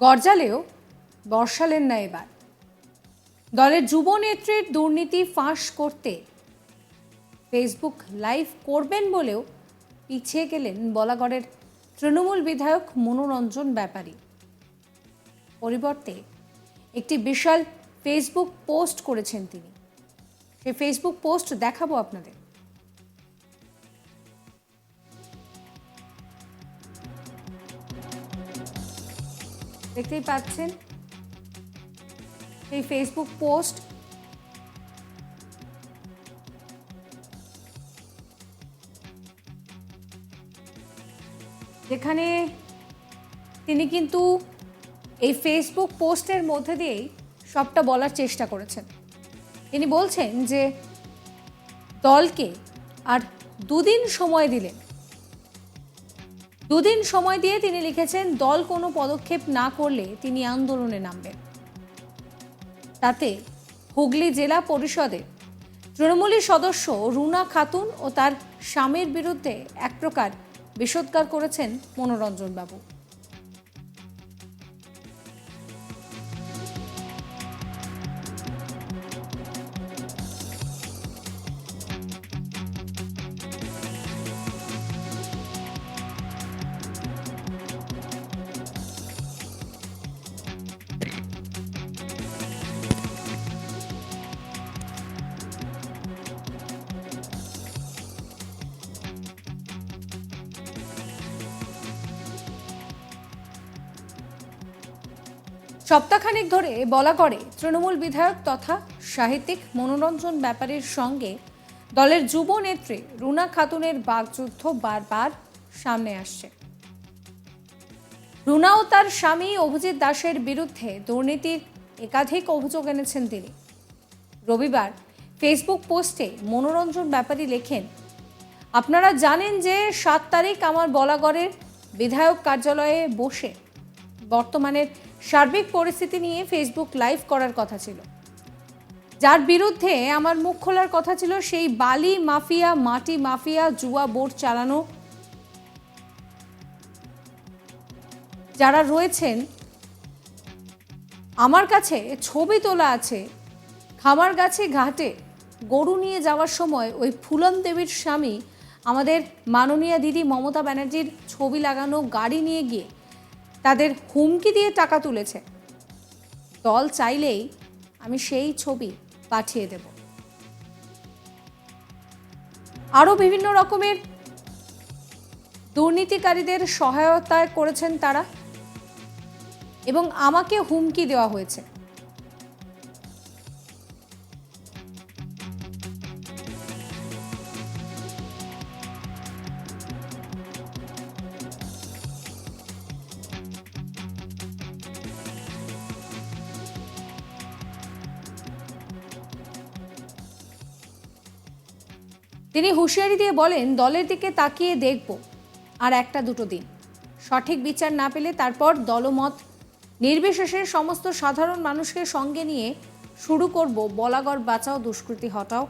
গরজালেও বর্ষালেন না এবার। দলের যুব নেত্রীর দুর্নীতি ফাঁস করতে ফেসবুক লাইভ করবেন বলেও পিছিয়ে গেলেন বলাগড়ের তৃণমূল বিধায়ক মনোরঞ্জন ব্যাপারী। পরিবর্তে একটি বিশাল ফেসবুক পোস্ট করেছেন তিনি। সেই ফেসবুক পোস্ট দেখাবো আপনাদের। দেখতেই পাচ্ছেন। এই ফেসবুক পোস্ট যেখানে তিনি কিন্তু এই ফেসবুক পোস্টের মধ্যে দিয়েই সবটা বলার চেষ্টা করেছেন। তিনি বলছেন যে, দলকে আর দুদিন সময় দিলেন দুদিন সময় দিয়ে তিনি লিখেছেন, দল কোনো পদক্ষেপ না করলে তিনি আন্দোলনে নামবেন। তাতে হুগলি জেলা পরিষদের তৃণমূলের সদস্য রুনা খাতুন ও তার স্বামীর বিরুদ্ধে এক প্রকার বিষোদ্গার করেছেন মনোরঞ্জন সপ্তাহখানেক ধরে বলা করে, তৃণমূল বিধায়ক তথা সাহিত্যিক মনোরঞ্জন ব্যাপারীর সঙ্গে দলের যুব নেত্রী রুনা খাতুনের বাগযুদ্ধ বারবার সামনে আসছে। রুনা ও তার স্বামী অভিজিৎ দাসের বিরুদ্ধে দুর্নীতির একাধিক অভিযোগ এনেছেন তিনি। রবিবার ফেসবুক পোস্টে মনোরঞ্জন ব্যাপারী লেখেন, আপনারা জানেন যে সাত তারিখ আমার বলাগড়ের বিধায়ক কার্যালয়ে বসে বর্তমানের সার্বিক পরিস্থিতি নিয়ে ফেসবুক লাইভ করার কথা ছিল। যার বিরুদ্ধে আমার মুখ খোলার কথা ছিল সেই বালি মাফিয়া, মাটি মাফিয়া, জুয়া বোর্ড চালানো। যারা রয়েছেন, আমার কাছে ছবি তোলা আছে, খামার গাছে ঘাটে, গরু নিয়ে যাওয়ার সময় ওই ফুলন দেবীর স্বামী আমাদের মাননীয়া দিদি মমতা ব্যানার্জির ছবি লাগানো, গাড়ি নিয়ে গিয়ে তাদের হুমকি দিয়ে টাকা তুলেছে। দল চাইলেই আমি সেই ছবি পাঠিয়ে দেব। আরও বিভিন্ন রকমের দুর্নীতিকারীদের সহায়তায় করেছেন তারা এবং আমাকে হুমকি দেওয়া হয়েছে। তিনি হুঁশিয়ারি দিয়ে বলেন, দলের দিকে তাকিয়ে দেখব, আর একটা দুটো দিন। সঠিক বিচার না পেলে তারপর দলমত নির্বিশেষে সমস্ত সাধারণ মানুষকে সঙ্গে নিয়ে শুরু করব বলাগড় বাঁচাও দুষ্কৃতি হটাও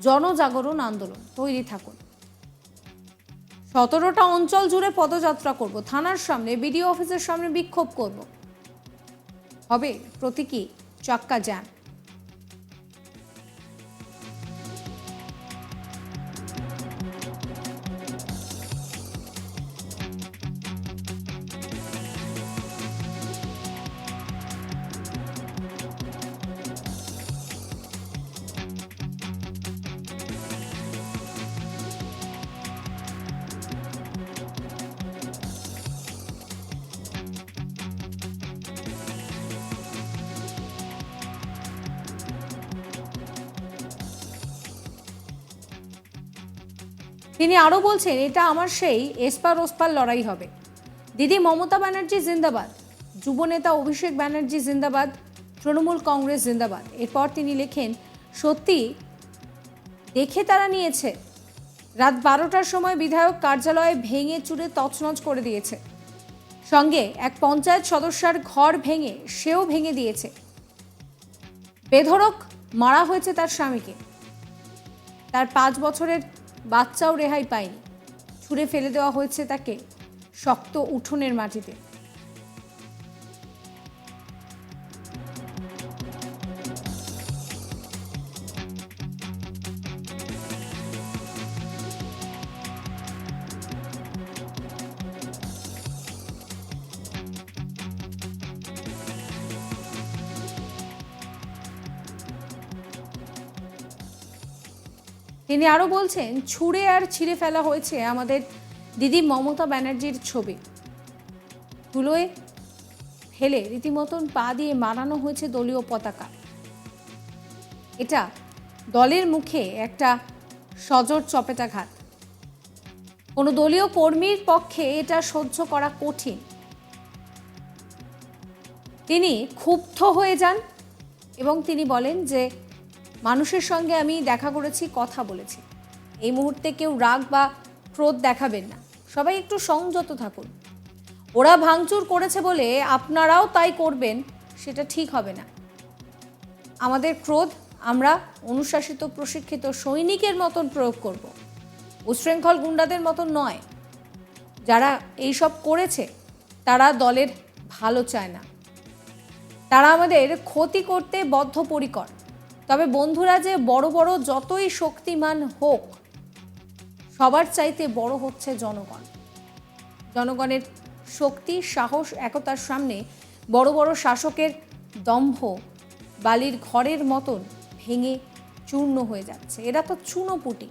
জনজাগরণ আন্দোলন। তৈরি থাকুন। সতেরোটা অঞ্চল জুড়ে পদযাত্রা করব, থানার সামনে, বিডিও অফিসের সামনে বিক্ষোভ করব। হবে প্রতীকী, চাক্কা জ্যাম। তিনি আরও বলছেন, এটা আমার সেই এসপার ওসপার লড়াই হবে। দিদি, মমতা ব্যানার্জি জিন্দাবাদ। যুবনেতা অভিষেক ব্যানার্জি জিন্দাবাদ। তৃণমূল কংগ্রেস জিন্দাবাদ। এরপর তিনি লেখেন, সত্যি, দেখে তারা নিয়েছে। রাত বারোটার সময় বিধায়ক কার্যালয়ে ভেঙে চুরে তছনছ করে দিয়েছে। সঙ্গে এক পঞ্চায়েত সদস্যার ঘর ভেঙে সেও ভেঙে দিয়েছে। বেধড়ক মারা হয়েছে তার স্বামীকে। তার পাঁচ বছরের বাচ্চাও রেহাই পায়নি। ছুঁড়ে ফেলে দেওয়া হয়েছে তাকে শক্ত উঠোনের মাটিতে। তিনি আরও বলছেন, ছুঁড়ে আর ছিঁড়ে ফেলা হয়েছে আমাদের দিদি মমতা ব্যানার্জির ছবি। ধুলোয় ফেলে রীতিমতন পা দিয়ে মারানো হয়েছে দলীয় পতাকা। এটা দলের মুখে একটা সজোর চপেটাঘাত। কোনো দলীয় কর্মীর পক্ষে এটা সহ্য করা কঠিন। তিনি ক্ষুব্ধ হয়ে যান এবং তিনি বলেন যে মানুষের সঙ্গে আমি দেখা করেছি, কথা বলেছি। এই মুহূর্তে কেউ রাগ বা ক্রোধ দেখাবেন না। সবাই একটু সংযত থাকুন। ওরা ভাঙচুর করেছে বলে আপনারাও তাই করবেন, সেটা ঠিক হবে না। আমাদের ক্রোধ আমরা অনুশাসিত, প্রশিক্ষিত সৈনিকের মতন প্রয়োগ করব। উশৃঙ্খল গুন্ডাদের মতন নয়। যারা এইসব করেছে, তারা দলের ভালো চায় না। তারা আমাদের ক্ষতি করতে বদ্ধপরিকর। তবে বন্ধুরা যে বড় বড় যতই শক্তিমান হোক, সবার চাইতে বড় হচ্ছে জনগণ। জনগণের শক্তি, সাহস, একতার সামনে বড় বড় শাসকের দম্ভ বালির ঘরের মতন ভেঙে চূর্ণ হয়ে যাচ্ছে। এরা তো চুনোপুটি।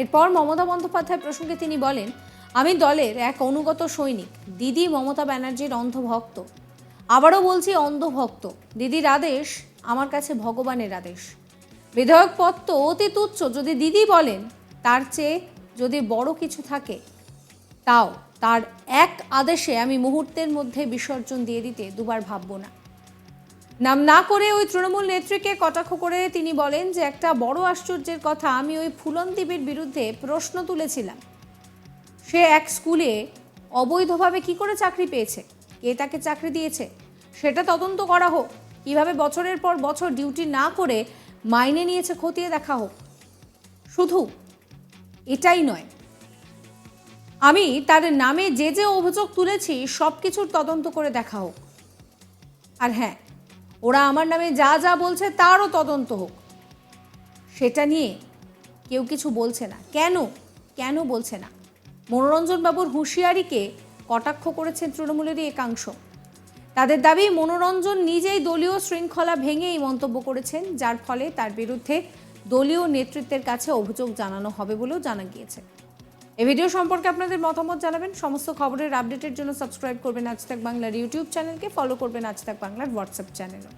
এরপর মমতা বন্দ্যোপাধ্যায় প্রসঙ্গে তিনি বলেন, আমি দলের এক অনুগত সৈনিক, দিদি মমতা ব্যানার্জির অন্ধভক্ত। আবারও বলছি অন্ধভক্ত, দিদির আদেশ আমার কাছে ভগবানের আদেশ। বিধায়ক পদ তো অতি তুচ্ছ, যদি দিদি বলেন তার চেয়ে যদি বড় কিছু থাকে, তাও তার এক আদেশে আমি মুহূর্তের মধ্যে বিসর্জন দিয়ে দিতে দুবার ভাববো না। নাম না করে ওই তৃণমূল নেত্রীকে কটাক্ষ করে তিনি বলেন যে, একটা বড় আশ্চর্যের কথা আমি ওই ফুলনদীপের বিরুদ্ধে প্রশ্ন তুলেছিলাম। সে এক স্কুলে অবৈধভাবে কি করে চাকরি পেয়েছে? কে তাকে চাকরি দিয়েছে? সেটা তদন্ত করা হোক। কীভাবে বছরের পর বছর ডিউটি না করে মাইনে নিয়েছে খতিয়ে দেখা হোক। শুধু এটাই নয়, আমি তার নামে যে যে অভিযোগ তুলেছি সব কিছুর তদন্ত করে দেখা হোক। আর হ্যাঁ ওরা আমার নামে যা যা বলছে তারও তদন্ত হোক। সেটা নিয়ে কেউ কিছু বলছে না। কেন? কেন বলছে না? মনোরঞ্জনবাবুর হুঁশিয়ারিকে কটাক্ষ করেছেন তৃণমূলেরই একাংশ। তাদের দাবি, মনোরঞ্জন নিজেই দলীয় শৃঙ্খলা ভেঙে এই মন্তব্য করেছেন, যার ফলে তার বিরুদ্ধে দলীয় নেতৃত্বের কাছে অভিযোগ জানানো হবে বলেও জানা গিয়েছে। এই ভিডিও সম্পর্কে আপনাদের মতামত জানাবেন। সমস্ত খবরের আপডেটের জন্য সাবস্ক্রাইব করবেন আজ বাংলার ইউটিউব চ্যানেলকে। ফলো করবেন আজ বাংলার হোয়াটসঅ্যাপ চ্যানেলও।